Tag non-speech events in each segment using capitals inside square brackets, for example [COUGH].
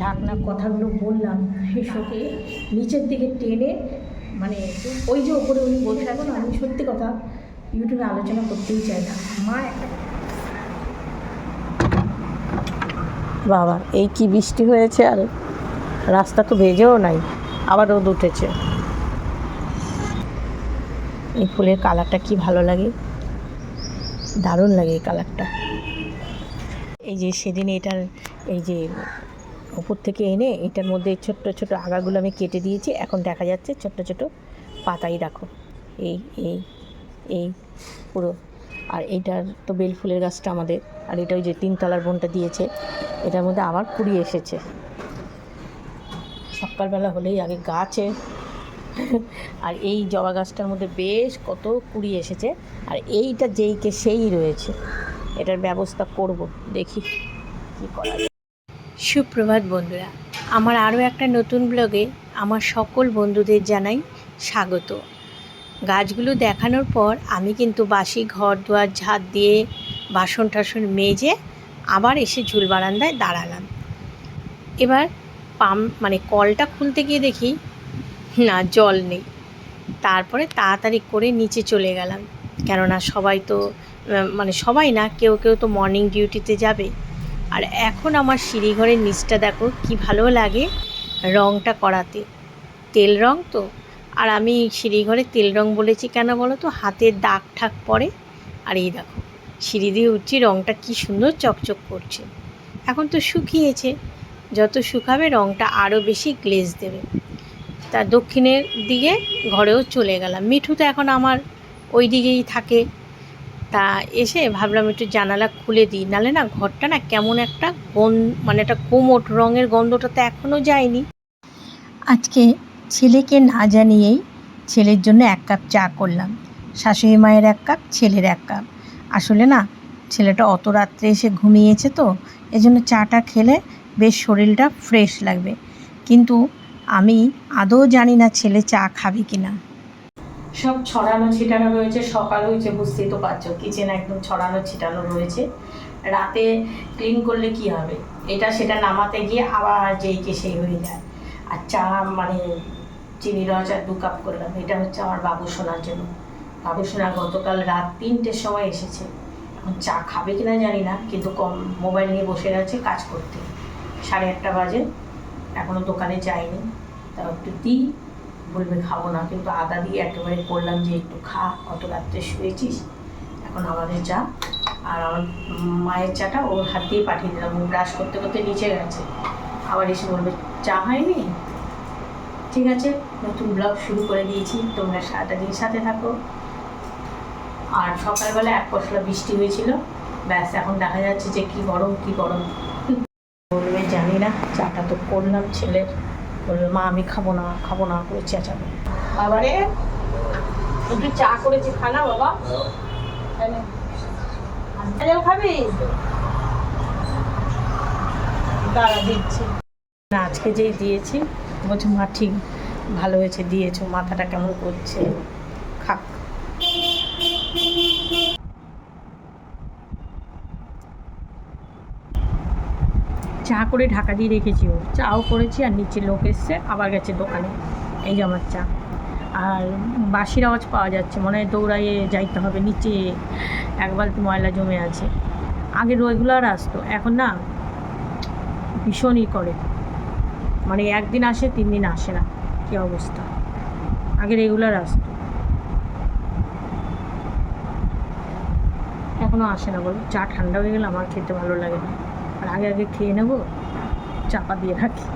ঢাকনা কথাগুলো বললাম, সেসবকে নিচের দিকে টেনে মানে ওই যে ওপরে উনি বসে এখন, আমি সত্যি কথা ইউটিউবে আলোচনা করতেই চাই না। মা বাবা, এই কি বৃষ্টি হয়েছে আর রাস্তা তো ভেজেও নাই, আবার রোদ উঠেছে। এই ফুলের কালারটা কি ভালো লাগে? দারুণ লাগে এই কালারটা। এই যে সেদিন এটার, এই যে ওপর থেকে এনে এটার মধ্যে ছোট্ট ছোট আগাগুলো আমি কেটে দিয়েছি। এখন দেখা যাচ্ছে ছোট্ট ছোট পাতাই রাখো এই এই এই, পুরো। আর এইটার তো বেল ফুলের গাছটা আমাদের। আর এটা ওই যে তিনতলার বোনটা দিয়েছে, এটার মধ্যে আবার কুড়ি এসেছে। সকালবেলা হলেই আগে গাছে। আর এই জবা গাছটার মধ্যে বেশ কত কুড়ি এসেছে। আর এইটা যেইকে সেই রয়েছে। এটার ব্যবস্থা করব। দেখি কী করা যায়। সুপ্রভাত বন্ধুরা, আমার আরও একটা নতুন ব্লগে আমার সকল বন্ধুদের জানাই স্বাগত। গাছগুলো দেখানোর পর আমি কিন্তু বাসি ঘর দুয়ার ঝাঁট দিয়ে বাসন টাসন মেজে আবার এসে ঝুল বারান্দায় দাঁড়ালাম। এবার পাম্প মানে কলটা খুলতে গিয়ে দেখি, না, জল নেই। তারপরে তাড়াতাড়ি করে নিচে চলে গেলাম। কেননা সবাই তো মানে সবাই না, কেউ কেউ তো মর্নিং ডিউটিতে যাবে। আর এখন আমার সিঁড়িঘরের নিচটা দেখো, কি ভালো লাগে রংটা করাতে। তেল রং তো? আর আমি সিঁড়িঘরে তেল রং বলেছি কেন বলো তো? হাতের দাগ ঠাক পড়ে। আর এই দেখো, সিঁড়ি দিয়ে উঠছি, রংটা কি সুন্দর চকচক করছে। এখন তো শুকিয়েছে, যত শুকাবে রংটা আরও বেশি গ্লেজ দেবে। তা দক্ষিণের দিকে ঘরেও চলে গেলাম। মিঠু তো এখন আমার ওই দিকেই থাকে। তা এসে ভাবলাম একটু জানালা খুলে দিই। নালে না ঘরটা না কেমন একটা গন্ধ মানে একটা কোমট রঙের গন্ধটা তো এখনও যায়নি। আজকে ছেলেকে না জানিয়েই ছেলের জন্য এক কাপ চা করলাম। শাশুড়ি মায়ের এক কাপ, ছেলের এক কাপ। আসলে না ছেলেটা অত রাত্রে এসে ঘুমিয়েছে তো, এজন্য চাটা খেলে বেশ শরীরটা ফ্রেশ লাগবে। কিন্তু আমি আদৌ জানি না ছেলে চা খাবে কি না সব ছড়ানো ছিটানো রয়েছে। সকাল হয়েছে, বুঝতেই তো পারছ। কিচেন একদম ছড়ানো ছিটানো রয়েছে। রাতে ক্লিন করলে কি হবে? এটা সেটা নামাতে গিয়ে আবার যেই কে সেই হয়ে যায়। আর চা মানে চিনি রস আর দু কাপ করলাম। এটা হচ্ছে আমার বাবু সোনার জন্য। বাবু সোনা গতকাল রাত তিনটের সময় এসেছে। এখন চা খাবে কিনা জানি না, কিন্তু কম মোবাইল নিয়ে বসে গেছে কাজ করতে। সাড়ে আটটা বাজে। এখনও দোকানে যায়নি তা একটু দিই। বলবে, খাব না। কিন্তু আদা দিয়ে একেবারে করলাম যে, একটু খা, অত রাত্রে শুয়েছিস? এখন আমাদের চা। আর আমার মায়ের চাটা ওর হাত দিয়ে পাঠিয়ে দিলাম। ও ব্রাশ করতে করতে নিচে গেছে। আবার এসে বলবে, চা হয়নি? ঠিক আছে, নতুন ব্লগ শুরু করে দিয়েছি। তোমরা সারাটা দিন সাথে থাকো। আর সকালবেলা এক পশলা বৃষ্টি হয়েছিল। ব্যাস, এখন দেখা যাচ্ছে যে কি গরম কি গরম। বলবে, জানি না, চাটা তো করলাম ছেলের। বলবে, মা, আমি খাব না খাব না, করে চেঁচাবে। বাবারে একটু চা করেছি খানা বাবা। খাবি? দিচ্ছি। আজকে যেই দিয়েছি, বলছে, মা, ঠিক, ভালো হয়েছে, দিয়েছ, মাথাটা কেমন করছে, খাক। চা করে ঢাকা দিয়ে রেখেছি ও। চাও করেছি আর নিচে লোক এসছে, আবার গেছে দোকানে। এই যে আমার চা। আর বাঁশির আওয়াজ পাওয়া যাচ্ছে, মনে হয় দৌড়াইয়ে যাইতে হবে নিচে। এক বালতি ময়লা জমে আছে। আগে রেগুলার আসতো, এখন না ভীষণই করে। মানে একদিন আসে, তিন দিন আসে না। কী অবস্থা? আগে রেগুলার আসতো। এখনও আসে না বলো। চা ঠান্ডা হয়ে গেলে আমার খেতে ভালো লাগে না। আর আগে আগে খেয়ে নেব চাপা দিয়ে রাখি।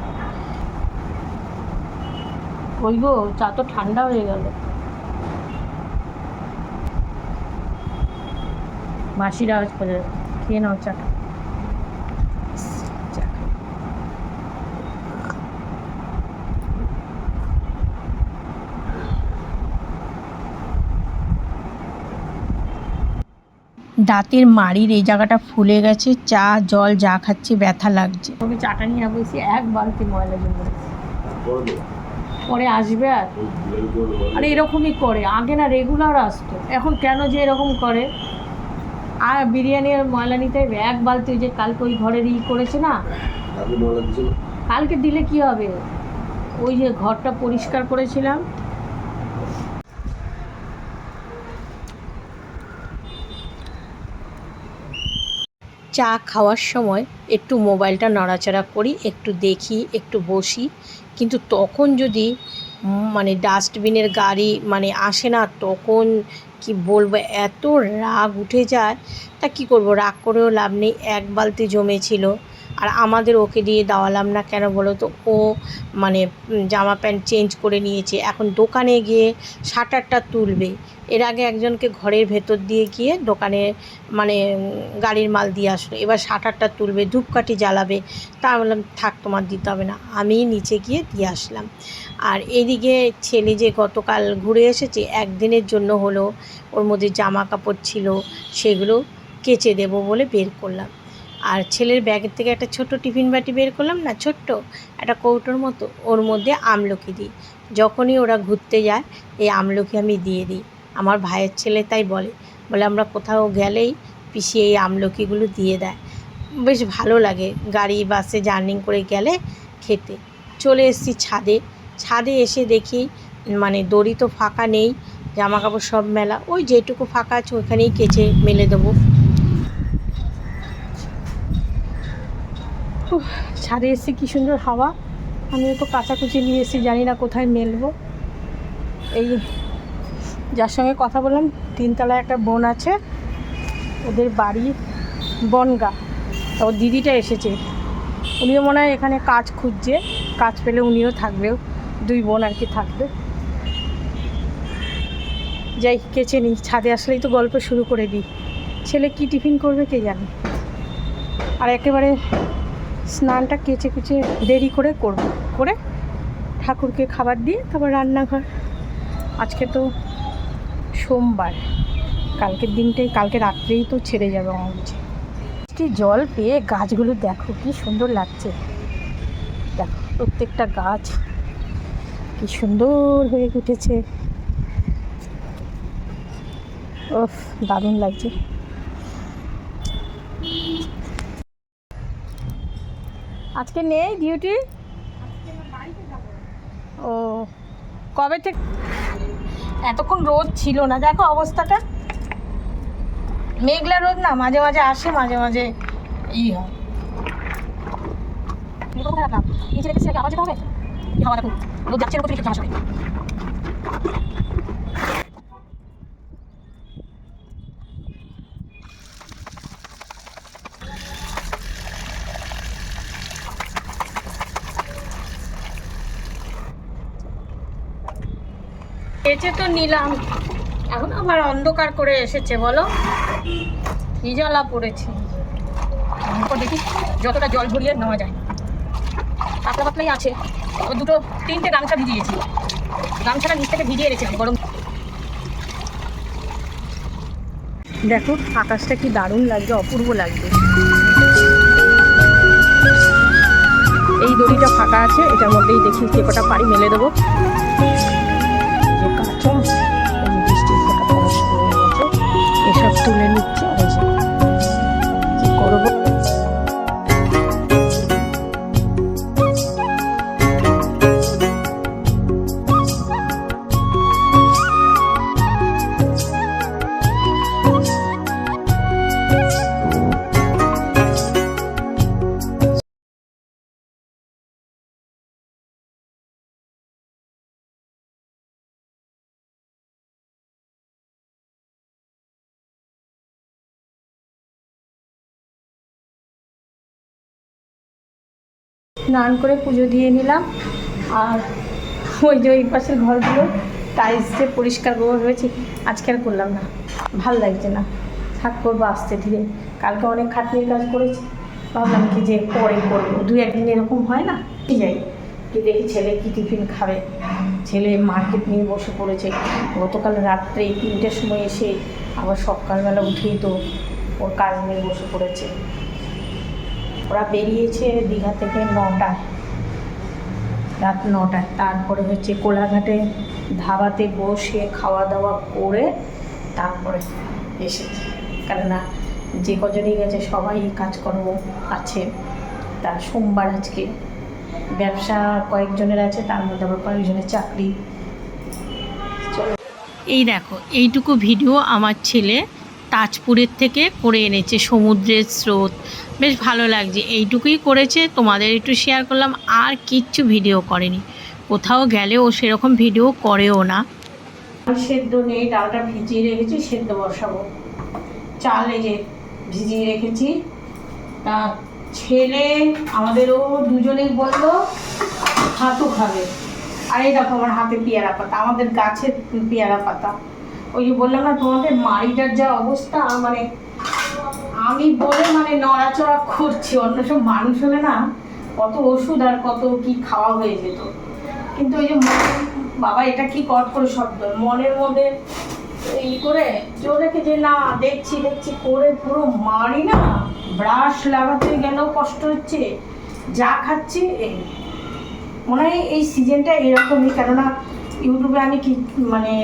ওই গো চা তো ঠান্ডা হয়ে গেল। মাসিরা খেয়ে নাও চাটা চা খাই। দাঁতের মাড়ির এই জায়গাটা ফুলে গেছে চা জল যা খাচ্ছি ব্যথা লাগছে। তবে চাটা নিয়ে বসে এক বালতি ময়লা জমে পরে আসবে আর? আর এরকমই করে আগে না রেগুলার আসতো। এখন কেন যে এরকম করে? আর বিরিয়ানি আর ময়লা নিতে হবে এক বালতি ওই যে কালকে ওই ঘরের ই করেছে না? কালকে দিলে কি হবে? ওই যে ঘরটা পরিষ্কার করেছিলাম চা খাওয়ার সময় একটু মোবাইলটা নড়াচড়া করি, একটু দেখি, একটু বসি। কিন্তু তখন যদি মানে ডাস্টবিনের গাড়ি মানে আসে না, তখন কি বলব, এত রাগ উঠে যায়। তা কি করব? রাগ করেও লাভ নেই। এক বালতি জমেছিল। আর আমাদের ওকে দিয়ে দাওয়ালাম না কেন বলো তো? ও মানে জামা প্যান্ট চেঞ্জ করে নিয়েছে। এখন দোকানে গিয়ে শাটারটা তুলবে। এর আগে একজনকে ঘরের ভেতর দিয়ে গিয়ে দোকানে মানে গাড়ির মাল দিয়ে আসলো। এবার শাটারটা তুলবে, ধূপকাঠি জ্বালাবে। তা বললাম, থাক, তোমার দিতে হবে না। আমি নিচে গিয়ে দিয়ে আসলাম। আর এদিকে ছেলে যে গতকাল ঘুরে এসেছে, একদিনের জন্য হলো ওর মধ্যে জামা কাপড় ছিল, সেগুলো কেচে দেবো বলে বের করলাম। আর ছেলের ব্যাগের থেকে একটা ছোট টিফিন বাটি বের করলাম না, ছোট্ট একটা কৌটোর মতো, ওর মধ্যে আমলকি দিই। যখনই ওরা ঘুরতে যায়, এই আমলকি আমি দিয়ে দিই। আমার ভাইয়ের ছেলে তাই বলে বলে আমরা কোথাও গেলেই পিসি এই আমলকিগুলো দিয়ে দেয়। বেশ ভালো লাগে গাড়ি, বাসে জার্নি করে গেলে খেতে। চলে এসেছি ছাদে। ছাদে এসে দেখি মানে দড়ি তো ফাঁকা নেই জামা কাপড় সব মেলা, ওই যেটুকু ফাঁকা আছে ওখানেই কেচে মেলে দেবো। ছাদে এসে কি সুন্দর হাওয়া। আমিও তো কাচাকুচি নিয়ে এসেছি, জানি না কোথায় মেলবো। এই যার সঙ্গে কথা বললাম, তিনতলায় একটা বোন আছে, ওদের বাড়ি বনগা। ওর দিদিটা এসেছে। উনিও মনে হয় এখানে কাজ খুঁজছে, কাজ পেলে উনিও থাকবেও, দুই বোন আর কি থাকবে। যাই, কেচে নিই। ছাদে আসলেই তো গল্প শুরু করে দিই। ছেলে কি টিফিন করবে কে জানে? আর একেবারে স্নানটা কেচে কুচে দেরি করে করব। করে ঠাকুরকে খাবার দিয়ে তারপর রান্নাঘর। আজকে তো সোমবার। কালকের দিনটাই, কালকে রাত্রেই তো ছেড়ে যাবে আমার কাছে বৃষ্টির জল পেয়ে গাছগুলো দেখো, কি সুন্দর লাগছে। দেখো, প্রত্যেকটা গাছ কি সুন্দর হয়ে উঠেছে। ওফ দারুণ লাগছে। আজকে নেই ডিউটি ও, কবে থেকে? এতক্ষণ রোদ ছিল না, দেখো অবস্থাটা। মেঘলা রোদ না, মাঝে মাঝে আসে, মাঝে মাঝে ই হয়। নিচে রেখেছি হবে রোদ যাচ্ছে একটু কেচে তো নিলাম। এখন আবার অন্ধকার করে এসেছে, বলো? কি জ্বালা পড়েছে? দেখি যতটা জল ঝরিয়ে নেওয়া যায়। পাতলা পাতলাই আছে। ও দুটো, তিনটে গামছা ভিজিয়েছি। গামছাটা নিচ থেকে ভিজিয়ে রেখেছি গরম। দেখো, আকাশটা কি দারুণ লাগছে, অপূর্ব লাগছে। এই দড়িটা ফাঁকা আছে, এটার মধ্যেই দেখি যে কটা পারি মেলে দেবো। এসব তুলে নিচ্ছে। আর যে করব? স্নান করে পুজো দিয়ে নিলাম। আর ওই যে ওই পাশের ঘরগুলো টাইলস যে পরিষ্কার করে হয়েছে, আজকে আর করলাম না। ভালো লাগছে না। থাক করব আস্তে ধীরে। কালকে অনেক খাটনির কাজ করেছি। ভাবলাম কি যে পরে করব। দু একদিন এরকম হয় না? যাই কি দেখি ছেলে কি টিফিন খাবে? ছেলে মার্কেট নিয়ে বসে পড়েছে। গতকাল রাত্রে তিনটের সময় এসে আবার সকালবেলা উঠেই তো ওর কাজ নিয়ে বসে পড়েছে। ওরা বেরিয়েছে দীঘা থেকে নটায় রাত নটায়। তারপরে হচ্ছে কোলাঘাটে ধাবাতে বসে খাওয়া দাওয়া করে তারপরে এসেছে কেননা যে কজনই গেছে সবাই কাজকর্ম আছে। তা সোমবার আজকে ব্যবসা কয়েকজনের আছে, তার মধ্যে আবার কয়েকজনের চাকরি। এই দেখো, এইটুকু ভিডিও আমার ছেলে তাজপুরের থেকে করে এনেছে, সমুদ্রের স্রোত। বেশ ভালো লাগছে। এইটুকুই করেছে। তোমাদের একটু শেয়ার করলাম। আর কিচ্ছু ভিডিও করেনি। কোথাও গেলে ও সেরকম ভিডিও করেও না। সেদ্ধ নেই ডালটা ভিজিয়ে রেখেছি, সেদ্ধ বসাবো। চাল এই যে ভিজিয়ে রেখেছি। তা ছেলে আমাদেরও দুজনেই বলল হাতও খাবে। আর এই দেখো আমার হাতে পেয়ারা পাতা, আমাদের গাছের পেয়ারা পাতা। ওই যে বললাম না তোমাদের মাড়িটার যা অবস্থা মানে আমি বলে মানে নড়াচড়া করছি, অন্য সব মানুষ হলে না কত ওষুধ আর কত কি খাওয়া হয়ে যেত। কিন্তু ওই যে বাবা এটা কি কট করে শব্দ, মনের মধ্যে এই করে জোর রেখে যে না দেখছি দেখছি করে পুরো মারি না ব্রাশ লাগাতে গেলেও কষ্ট হচ্ছে, যা খাচ্ছি মনে হয় এই সিজনটা এরকমই, কেননা ইউটিউবে আমি কি মানে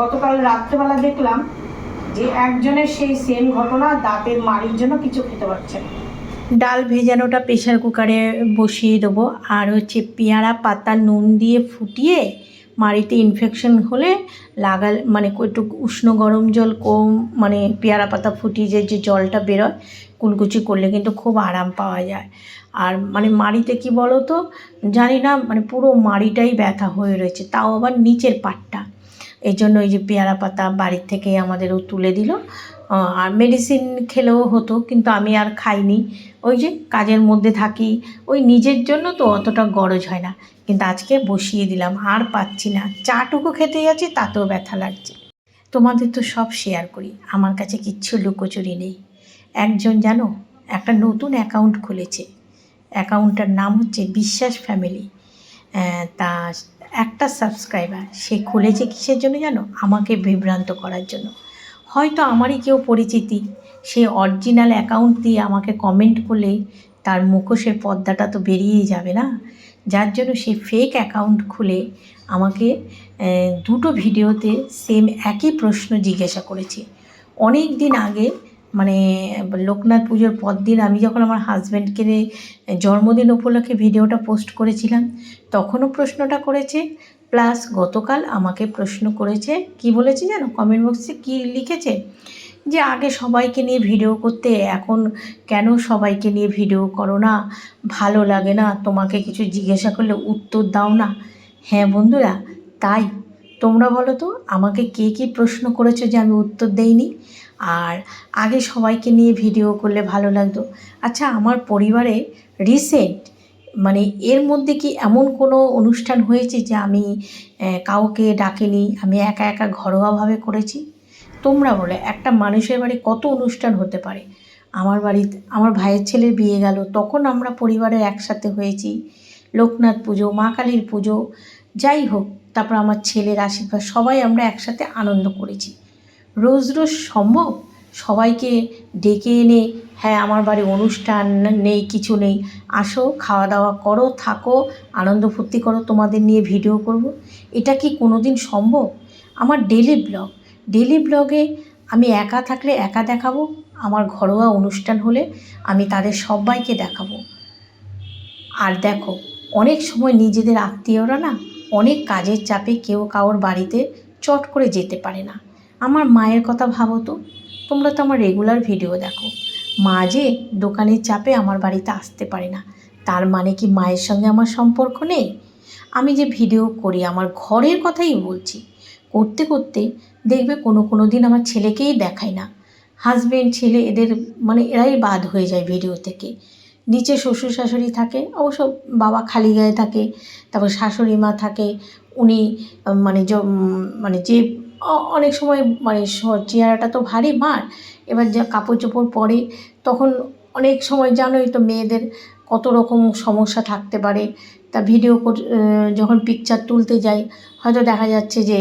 গতকাল রাত্রেবেলা দেখলাম যে একজনের সেই সেম ঘটনা দাঁতের মারির জন্য কিছু খেতে পারছে না। ডাল ভেজানোটা প্রেশার কুকারে বসিয়ে দেবো আর হচ্ছে পেয়ারা, পাতা, নুন দিয়ে ফুটিয়ে মাড়িতে ইনফেকশন হলে লাগাল মানে একটু উষ্ণ গরম জল কম মানে পেয়ারা, পাতা ফুটিয়ে যে যে জলটা বেরোয়, কুলকুচি করলে কিন্তু খুব আরাম পাওয়া যায়। আর মানে মাড়িতে কি বলো তো জানি না মানে পুরো মাড়িটাই ব্যথা হয়ে রয়েছে, তাও আবার নিচের পাটটা। এই জন্য এই যে পেয়ারা পাতা বাড়ির থেকে আমাদেরও তুলে দিল। আর মেডিসিন খেলেও হতো, কিন্তু আমি আর খাইনি। ওই যে কাজের মধ্যে থাকি, ওই নিজের জন্য তো অতটা গরজ হয় না। কিন্তু আজকে বসিয়ে দিলাম, আর পাচ্ছি না। চাটুকু খেতে যাচ্ছি তাতেও ব্যথা লাগছে। তোমাদের তো সব শেয়ার করি, আমার কাছে কিচ্ছু লুকোচুরি নেই। একজন জানো, একটা নতুন অ্যাকাউন্ট খুলেছে। অ্যাকাউন্টটার নাম হচ্ছে বিশ্বাস ফ্যামিলি। তা একটা সাবস্ক্রাইবার, সে খুলেছে কিসের জন্য জানো? আমাকে বিভ্রান্ত করার জন্য। হয়তো আমারই কেউ পরিচিতি, সে অরিজিনাল অ্যাকাউন্ট দিয়ে আমাকে কমেন্ট করলে তার মুখোশের পর্দাটা তো বেরিয়েই যাবে না? যার জন্য সে ফেক অ্যাকাউন্ট খুলে আমাকে দুটো ভিডিওতে সেম একই প্রশ্ন জিজ্ঞাসা করেছে। অনেক দিন আগে মানে লোকনাথ পুজোর পর দিন আমি যখন আমার হাজব্যান্ডকে জন্মদিন উপলক্ষে ভিডিওটা পোস্ট করেছিলাম, তখনও প্রশ্নটা করেছে প্লাস গতকাল আমাকে প্রশ্ন করেছে, কি বলেছে জানো? কমেন্ট বক্সে কি লিখেছে? যে আগে সবাইকে নিয়ে ভিডিও করতে, এখন কেন সবাইকে নিয়ে ভিডিও করো না? ভালো লাগে না, তোমাকে কিছু জিজ্ঞাসা করলে উত্তর দাও না। হ্যাঁ বন্ধুরা, তাই। তোমরা বলো তো, আমাকে কে কী প্রশ্ন করেছ যে আমি উত্তর দেইনি? আর আগে সবাইকে নিয়ে ভিডিও করলে ভালো লাগতো। আচ্ছা আমার পরিবারে রিসেন্ট মানে এর মধ্যে কি এমন কোনো অনুষ্ঠান হয়েছে যে আমি কাউকে ডাকিনি, আমি একা একা ঘরোয়াভাবে করেছি? তোমরা বলে, একটা মানুষের বাড়ি কত অনুষ্ঠান হতে পারে? আমার বাড়িতে, আমার ভাইয়ের ছেলের বিয়ে গেল, তখন আমরা পরিবারের একসাথে হয়েছি। লোকনাথ পুজো, মা কালীর পুজো, যাই হোক, তারপর আমার ছেলের আশীর্বাদ, সবাই আমরা একসাথে আনন্দ করেছি। রোজ রোজ সম্ভব? সবাইকে ডেকে এনে হ্যাঁ আমার বাড়ি অনুষ্ঠান নেই, কিছু নেই। আসো খাওয়া দাওয়া করো, থাকো, আনন্দ ফুর্তি করো, তোমাদের নিয়ে ভিডিও করব। এটা কি কোনো দিন সম্ভব? আমার ডেলি ব্লগ। ডেলি ব্লগে আমি একা থাকলে একা দেখাবো, আমার ঘরোয়া অনুষ্ঠান হলে আমি তাদের সবাইকে দেখাবো। আর দেখো, অনেক সময় নিজেদের আত্মীয়রা না অনেক কাজের চাপে কেউ কারোর বাড়িতে চট করে যেতে পারে না। আমার মায়ের কথা ভাবো তো। তোমরা তো আমার রেগুলার ভিডিও দেখো। মা যে দোকানের চাপে আমার বাড়িতে আসতে পারে না, তার মানে কি মায়ের সঙ্গে আমার সম্পর্ক নেই? আমি যে ভিডিও করি, আমার ঘরের কথাই বলছি। করতে করতে দেখবে কোনো কোনো দিন আমার ছেলেকেই দেখায় না। হাজবেন্ড ছেলে এদের মানে এরাই বাদ হয়ে যায় ভিডিও থেকে। নিচে শ্বশুর শাশুড়ি থাকে, অবশ্য বাবা খালি গায়ে থাকে, তারপর শাশুড়ি মা থাকে, উনি মানে মানে যে অনেক সময় মানে চেহারাটা তো ভারী মার। এবার যা কাপড় চোপড় পরে, তখন অনেক সময় জানোই তো মেয়েদের কত রকম সমস্যা থাকতে পারে। তা ভিডিও যখন পিকচার তুলতে যাই, হয়তো দেখা যাচ্ছে যে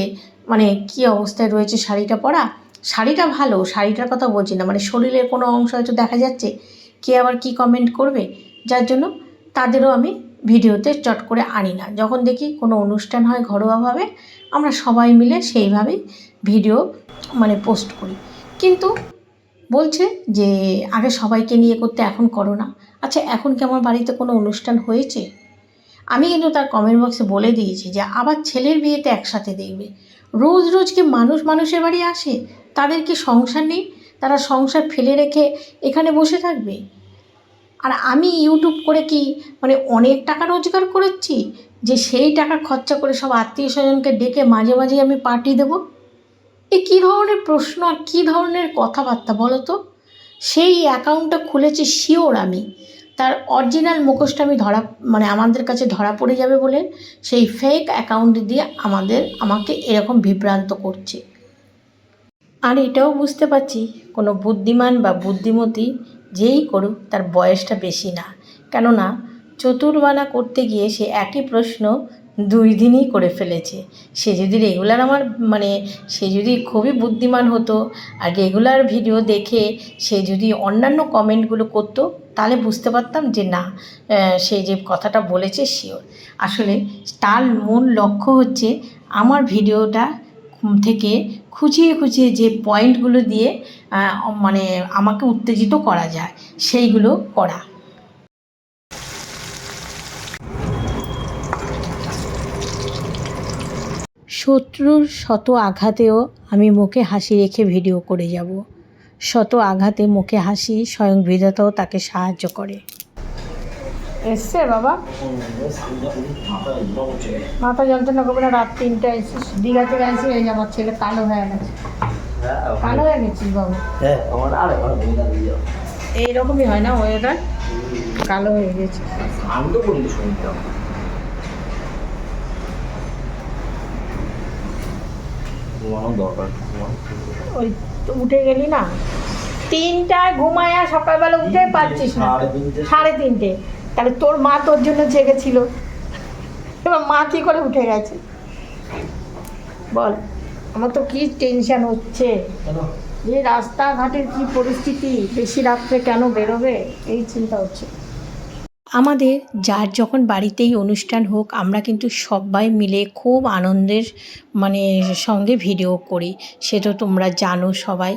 মানে কী অবস্থায় রয়েছে শাড়িটা পরা। শাড়িটা ভালো, শাড়িটার কথা বলছি না মানে শরীরের কোনো অংশ হয়তো দেখা যাচ্ছে, কে আবার কি কমেন্ট করবে? যার জন্য তাদেরও আমি ভিডিওতে চট করে আনি না। যখন দেখি কোনো অনুষ্ঠান হয় ঘরোয়াভাবে, আমরা সবাই মিলে সেইভাবেই ভিডিও মানে পোস্ট করি। কিন্তু বলছে যে, আগে সবাইকে নিয়ে করতে এখন করো না। আচ্ছা এখন কি আমার বাড়িতে কোনো অনুষ্ঠান হয়েছে? আমি কিন্তু তার কমেন্ট বক্সে বলে দিয়েছি যে, আবার ছেলের বিয়েতে একসাথে দেখবে। রোজ রোজ কি মানুষ মানুষের বাড়ি আসে? তাদের কি সংসার নেই? তারা সংসার ফেলে রেখে এখানে বসে থাকবে? আর আমি ইউটিউব করে কি মানে অনেক টাকা রোজগার করেছি যে সেই টাকা খরচা করে সব আত্মীয় স্বজনকে ডেকে মাঝে মাঝে আমি পার্টি দেবো? এ কী ধরনের প্রশ্ন আর কী ধরনের কথাবার্তা বলো তো? সেই অ্যাকাউন্টটা খুলেছি শিওর আমি। তার অরিজিনাল মুখোশটা আমি ধরা মানে আমাদের কাছে ধরা পড়ে যাবে বলে সেই ফেক অ্যাকাউন্ট দিয়ে আমাদের, আমাকে এরকম বিভ্রান্ত করছে। আর এটাও বুঝতে পারছি, কোনো বুদ্ধিমান বা বুদ্ধিমতী যেই করুক তার বয়সটা বেশি না। কেননা চতুর্বানা করতে গিয়ে সে একই প্রশ্ন দুই দিনই করে ফেলেছে। সে যদি রেগুলার আমার মানে সে যদি খুবই বুদ্ধিমান হতো, আর রেগুলার ভিডিও দেখে সে যদি অন্যান্য কমেন্টগুলো করতো, তাহলে বুঝতে পারতাম যে না সে যে কথাটা বলেছে শিওর আসলে তার মূল লক্ষ্য হচ্ছে আমার ভিডিওটা থেকে খুঁচিয়ে খুঁচিয়ে যে পয়েন্টগুলো দিয়ে মানে আমাকে উত্তেজিত করা যায়, সেইগুলো করা। শত্রুর শত আঘাতেও আমি মুখে হাসি রেখে ভিডিও করে যাব। শত আঘাতে মুখে হাসি স্বয়ং বিধাতাও তাকে সাহায্য করে। এসছে বাবা? মাথা যন্ত্রণা করবে না, রাত তিনটা এসেছিস দীঘা থেকে আসি এই আমার ছেলে কালো হয়ে গেছে। কালো হয়ে গেছিস বাবু? এইরকমই হয় না ওয়েদার কালো হয়ে গেছে। ওই উঠে গেলি না? তিনটায় ঘুমায় সকালবেলা উঠে পারছিস না। সাড়ে তিনটে। তাহলে তোর মা তোর জন্য জেগেছিল। এবার মা কী করে উঠে গেছে? বল আমার তো কি টেনশন হচ্ছে? যে রাস্তাঘাটের কি পরিস্থিতি? বেশি রাত্রে কেন বেরোবে? এই চিন্তা হচ্ছে। আমাদের যার যখন বাড়িতেই অনুষ্ঠান হোক আমরা কিন্তু সবাই মিলে খুব আনন্দের মানে সঙ্গে ভিডিও করি। সেটা তোমরা জানো সবাই।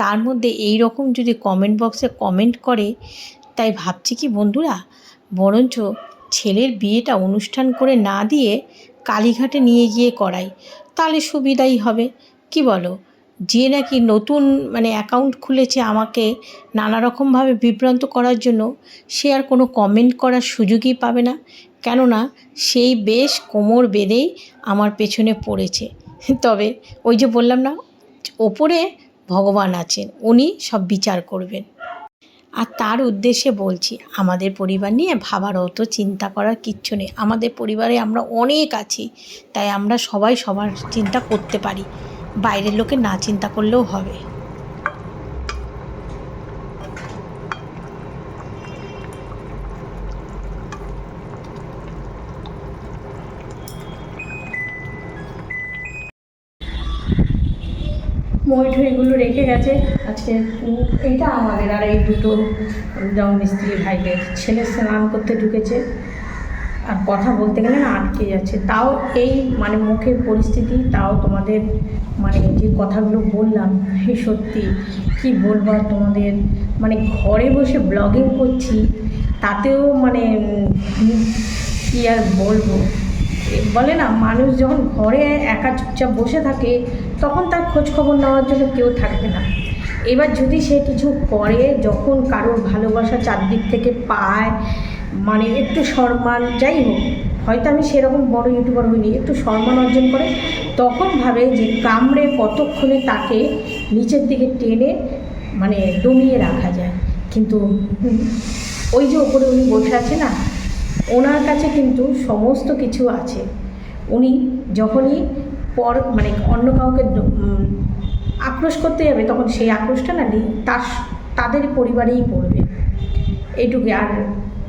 তার মধ্যে এই রকম যদি কমেন্ট বক্সে কমেন্ট করে তাই ভাবছি কি বন্ধুরা বরঞ্চ ছেলের বিয়েটা অনুষ্ঠান করে না দিয়ে কালীঘাটে নিয়ে গিয়ে করাই, তাহলে সুবিধাই হবে। কি বলো? যে নাকি নতুন মানে অ্যাকাউন্ট খুলেছে আমাকে নানা রকমভাবে বিভ্রান্ত করার জন্য সে আর কোনো কমেন্ট করার সুযোগই পাবে না। কেননা সেই বেশ কোমর বেঁধেই আমার পেছনে পড়েছে। তবে ওই যে বললাম না, ওপরে ভগবান আছেন, উনি সব বিচার করবেন। আর তার উদ্দেশ্যে বলছি, আমাদের পরিবার নিয়ে ভাবার অত চিন্তা করার কিচ্ছু নেই। আমাদের পরিবারে আমরা অনেক আছি, তাই আমরা সবাই সবার চিন্তা করতে পারি। বাইরের লোকে না চিন্তা করলেও হবে। মই ঠইগুলো রেখে গেছে। আজকে এইটা আমাদের আর এই দুটো যেমন মিস্ত্রি ভাইকে ছেলে স্নান করতে ঢুকেছে। আর কথা বলতে গেলে না আটকে যাচ্ছে। তাও এই মানে মুখের পরিস্থিতি, তাও তোমাদের মানে যে কথাগুলো বললাম হে সত্যি কি বলব তোমাদের? মানে ঘরে বসে ব্লগিং করছি, তাতেও মানে কি আর বলব? বলে না, মানুষ যখন ঘরে একা চুপচাপ বসে থাকে তখন তার খোঁজ খবর নেওয়ার জন্য কেউ থাকবে না। এবার যদি সে কিছু করে, যখন কারোর ভালোবাসা চারদিক থেকে পায় মানে একটু সম্মান, যাই হোক, হয়তো আমি সেরকম বড় ইউটিউবার হইনি, একটু সম্মান অর্জন করে, তখন ভাবে যে কামড়ে কতক্ষণে তাকে নিচের দিকে টেনে মানে দমিয়ে রাখা যায়। কিন্তু ওই যে ওপরে উনি বসে আছে না, ওনার কাছে কিন্তু সমস্ত কিছু আছে। উনি যখনই পর মানে অন্য কাউকে আক্রোশ করতে যাবে, তখন সেই আক্রোশটা না তার তাদের পরিবারেই পড়বে। এইটুকু আর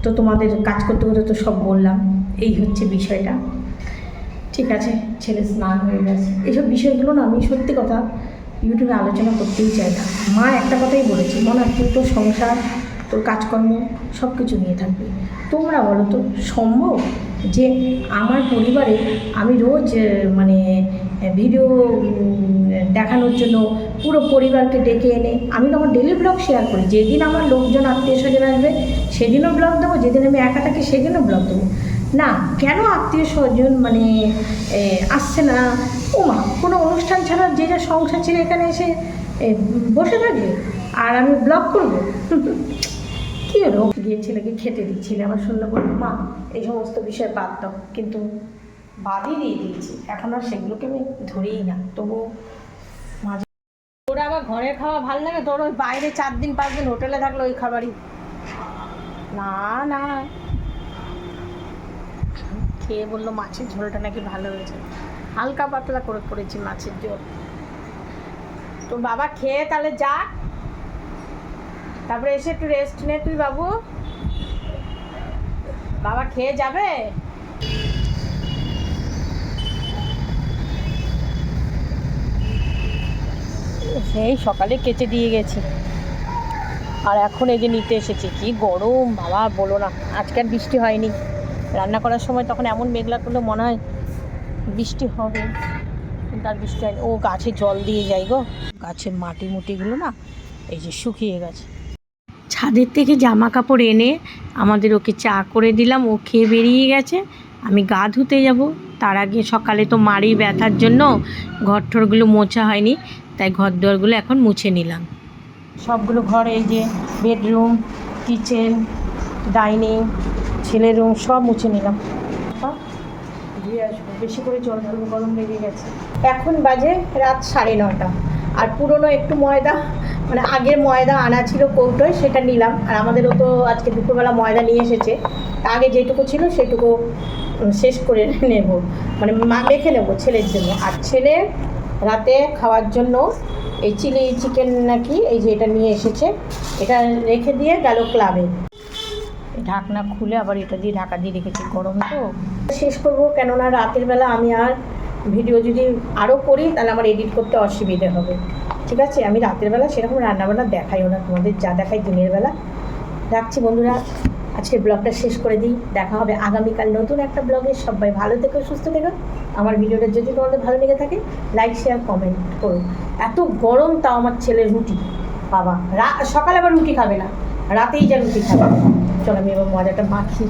তো তোমাদের কাজ করতে করতে তো সব বললাম, এই হচ্ছে বিষয়টা। ঠিক আছে, ছেলে স্নান হয়ে গেছে। এইসব বিষয়গুলো না আমি সত্যি কথা ইউটিউবে আলোচনা করতেই চাই না। মা একটা কথাই বলেছে, মনে হয় তোর সংসার, তোর কাজকর্ম সব কিছু নিয়ে থাকবে। তোমরা বলো তো, সম্ভব? যে আমার পরিবারে আমি রোজ মানে ভিডিও দেখানোর জন্য পুরো পরিবারকে ডেকে এনে আমি তো আমার ডেলি ব্লগ শেয়ার করি। যেদিন আমার লোকজন আত্মীয় স্বজন আসবে, সেদিনও ব্লগ দেবো, যেদিন আমি একা থাকি সেদিনও ব্লগ দেবো। না, কেন আত্মীয় স্বজন মানে আসছে না? ও মা কোনো অনুষ্ঠান ছাড়া যে যা সংসার ছেড়ে এখানে এসে বসে থাকবে, আর আমি ব্লগ করব? [LAUGHS] হলো গিয়ে ছেলেকে খেতে দিচ্ছিলে। আমার শুনলে বলব মা, এই সমস্ত বিষয় বাদ দাও। কিন্তু বাদই দিয়ে দিয়েছি। এখন আর সেগুলোকে আমি ধরেই না। তবু মাঝে তোরা আবার ঘরের খাওয়া ভালো লাগে? তোর ওই বাইরে চার দিন, পাঁচ দিন হোটেলে থাকলে ওই খাবারই। না না। খেয়ে বলল, মাছের ঝোলটা নাকি ভালো হয়েছে। হালকা পাতলা করে করেছি মাছের ঝোল। তো বাবা খেয়ে তাহলে যা তারপরে এসে একটু রেস্ট নে তুই বাবু। বাবা খেয়ে যাবে? সেই সকালে কেচে দিয়ে গেছি। আর এখন এই যে নিতে এসেছি, কি গরম, বাবা বলো না, আজকে আর বৃষ্টি হয়নি। রান্না করার সময় তখন এমন মেঘলা করলে মনে হয়, বৃষ্টি হবে, কিন্তু আর বৃষ্টি হয়নি। ও গাছে জল দিয়ে যাই গো। গাছের মাটি মুটিগুলো না, এই যে শুকিয়ে গেছে। ছাদের থেকে জামা কাপড় এনে আমাদের ওকে চা করে দিলাম, ও খেয়ে বেরিয়ে গেছে। আমি গা ধুতে যাব। তার আগে সকালে তো মারি ব্যথার জন্য ঘর ঠরগুলো মোছা হয়নি, তাই ঘর দুয়ারগুলো এখন মুছে নিলাম। সবগুলো ঘর, এই যে বেডরুম, কিচেন, ডাইনিং, ছেলের রুম, সব মুছে নিলাম। ধুয়ে আসব। বেশি করে জল গরম লেগে গেছে। এখন বাজে রাত সাড়ে নটা আর পুরনো একটু ময়দা মানে আগের ময়দা আনা ছিল কৌটোয় সেটা নিলাম। আর আমাদেরও তো আজকে দুপুরবেলা ময়দা নিয়ে এসেছে। তা আগে যেটুকু ছিল সেটুকু শেষ করে [LAUGHS] নেব। মানে মা- মেখে নেব ছেলের জন্য। আর ছেলে রাতে খাওয়ার জন্য এই চিলি চিকেন নাকি এই যে এটা নিয়ে এসেছে এটা রেখে দিয়ে গেল ক্লাবে ঢাকনা খুলে আবার এটা দিয়ে ঢাকা দিয়ে রেখেছি গরম তো। শেষ করব কেননা রাতের বেলা আমি আর ভিডিও যদি আরও করি তাহলে আমার এডিট করতে অসুবিধে হবে। ঠিক আছে? আমি রাতের বেলা সেরকম রান্নাবান্না দেখাইও না, তোমাদের যা দেখাই দিনের বেলা। রাখছি বন্ধুরা, আজকে ব্লগটা শেষ করে দিই। দেখা হবে আগামীকাল নতুন একটা ব্লগে। সবাই ভালো থেকো, সুস্থ থেকো। আমার ভিডিওটা যদি তোমাদের ভালো লেগে থাকে লাইক শেয়ার কমেন্ট করো। এত গরম তাও আমার ছেলে রুটি। বাবা সকালে আবার রুটি খাবে না, রাতেই যা রুটি খাবে। চলো, আমি এবার মজাটা মাখি।